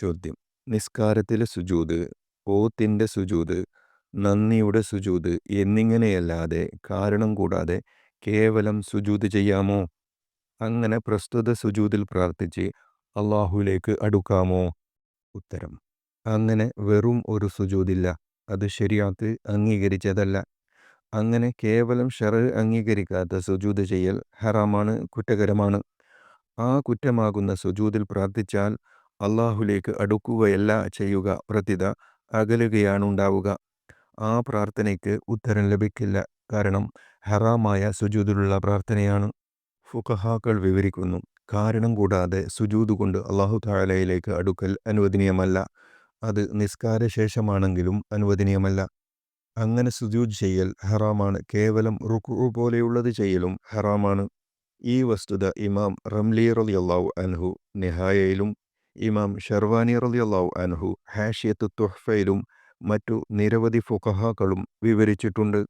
ചോദ്യം. നിസ്കാരത്തിലെ സുജൂത് പോത്തിന്റെ സുജൂത് നന്ദിയുടെ സുജൂത് എന്നിങ്ങനെയല്ലാതെ കാരണം കൂടാതെ കേവലം സുജൂത് ചെയ്യാമോ? അങ്ങനെ പ്രസ്തുത സുജൂതിൽ പ്രാർത്ഥിച്ച് അള്ളാഹുലേക്ക് അടുക്കാമോ? ഉത്തരം. അങ്ങനെ വെറും ഒരു സുജൂതില്ല. അത് ശരിയാത്ത് അംഗീകരിച്ചതല്ല. അങ്ങനെ കേവലം ഷെറ് അംഗീകരിക്കാത്ത സുജൂത് ചെയ്യൽ ഹറാമാണ് കുറ്റകരമാണ്. ആ കുറ്റമാകുന്ന സുജൂതിൽ പ്രാർത്ഥിച്ചാൽ അള്ളാഹുലേക്ക് അടുക്കുകയല്ല ചെയ്യുക പ്രതിത അകലുകയാണ് ഉണ്ടാവുക ആ പ്രാർത്ഥനയ്ക്ക് ഉത്തരം ലഭിക്കില്ല. കാരണം ഹറാമായ സുജൂദിലുള്ള പ്രാർത്ഥനയാണ് ഫുഖഹാക്കൾ വിവരിക്കുന്നു. കാരണം കൂടാതെ സുജൂദ് കൊണ്ട് അള്ളാഹു താലയിലേക്ക് അടുക്കൽ അനുവദനീയമല്ല. അത് നിസ്കാര ശേഷമാണെങ്കിലും അനുവദനീയമല്ല. അങ്ങനെ സുജൂദ് ചെയ്യൽ ഹറാമാണ്. കേവലം റുക്കു പോലെയുള്ളത് ചെയ്യലും ഹറാമാണ്. ഈ വസ്തുത ഇമാം റംലി റലി അള്ളാഹു അൻഹു നിഹായയിലും ഇമാം ഷെർവാനി റലിയല്ലാഹു അൻഹു ഹാഷിയത്ത് തുഹ്ഫയിലും മറ്റു നിരവധി ഫുഖഹാക്കളും വിവരിച്ചിട്ടുണ്ട്.